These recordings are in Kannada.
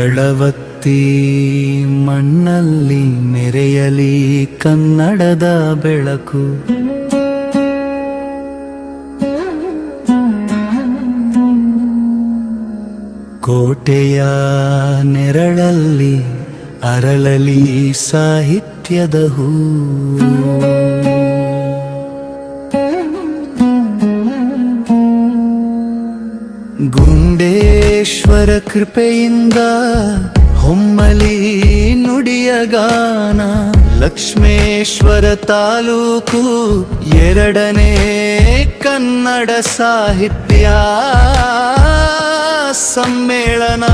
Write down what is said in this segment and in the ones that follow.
ಎಳವತ್ತಿ ಮಣ್ಣಲ್ಲಿ ನೆರೆಯಲಿ ಕನ್ನಡದ ಬೆಳಕು. ಕೋಟೆಯ ನೆರಳಲ್ಲಿ ಅರಳಲಿ ಸಾಹಿತ್ಯದ ಹೂ. ಗುಂಡೇಶ್ವರ ಕೃಪೆಯಿಂದ ಹೊಮ್ಮಲಿ ನುಡಿಯ ಗಾನ, ಲಕ್ಷ್ಮೇಶ್ವರ ತಾಲೂಕು ಎರಡನೇ ಕನ್ನಡ ಸಾಹಿತ್ಯ ಸಮ್ಮೇಳನ.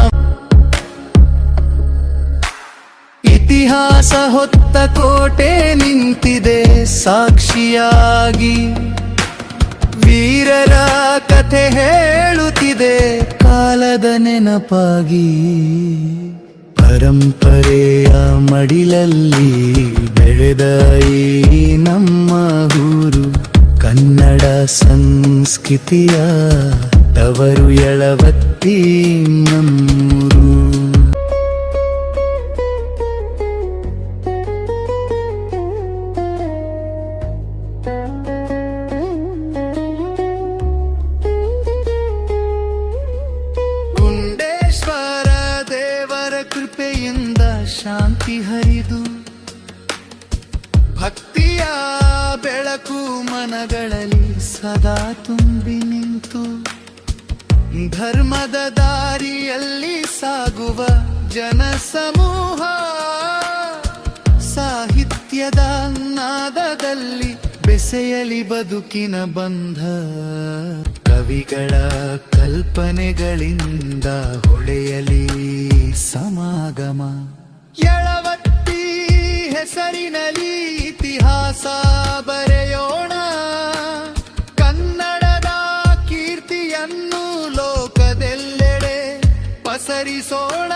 ಇತಿಹಾಸ ಹೊತ್ತ ಕೋಟೆ ನಿಂತಿದೆ ಸಾಕ್ಷಿಯಾಗಿ. ವೀರರ ಕಥೆ ಹೇಳುತ್ತಿದೆ ಕಾಲದ ನೆನಪಾಗಿ ಪರಂಪರೆಯ ಮಡಿಲಲ್ಲಿ ಬೆಳೆದ ಈ ನಮ್ಮ ಊರು ಕನ್ನಡ ಸಂಸ್ಕೃತಿಯ ತವರು ಎಳವತ್ತಿ ನಮ್ಮೂರು ಶಾಂತಿ ಹರಿದು ಭಕ್ತಿಯ ಬೆಳಕು ಮನಗಳಲ್ಲಿ ಸದಾ ತುಂಬಿ ನಿಂತು ಧರ್ಮದ ದಾರಿಯಲ್ಲಿ ಸಾಗುವ ಜನಸಮೂಹ ಸಾಹಿತ್ಯದ ನಾದದಲ್ಲಿ ಬೆಸೆಯಲಿ ಬದುಕಿನ ಬಂಧ ಕವಿಗಳ ಕಲ್ಪನೆಗಳಿಂದ ಹೊಳೆಯಲಿ ಸಮಾಗಮ. ಎಳವತ್ತಿ ಹೆಸರಿನಲ್ಲಿ ಇತಿಹಾಸ ಬರೆಯೋಣ. ಕನ್ನಡದ ಕೀರ್ತಿಯನ್ನು ಲೋಕದೆಲ್ಲೆಡೆ ಪಸರಿಸೋಣ.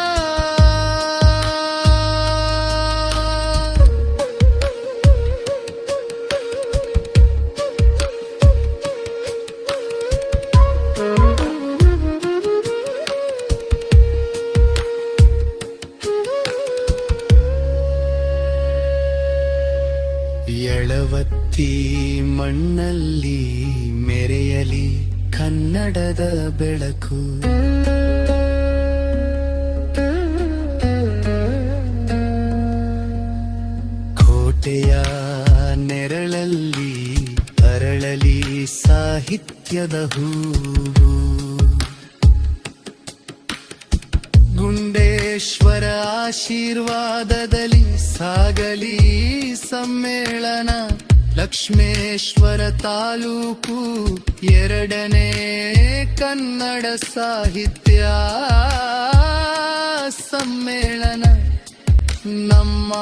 ಎಳವತ್ತಿ ಮಣ್ಣಲ್ಲಿ ಮೆರೆಯಲಿ ಕನ್ನಡದ ಬೆಳಕು. ಕೋಟೆಯ ನೆರಳಲ್ಲಿ ಅರಳಲಿ ಸಾಹಿತ್ಯದ ಹೂವು. ಗುಂಡೇಶ್ವರ ಆಶೀರ್ವಾದದಲ್ಲಿ ಸಾಗಲಿ ಸಮ್ಮೇಳನ. ಲಕ್ಷ್ಮೇಶ್ವರ ತಾಲೂಕು ಎರಡನೇ ಕನ್ನಡ ಸಾಹಿತ್ಯ ಸಮ್ಮೇಳನ. ನಮ್ಮ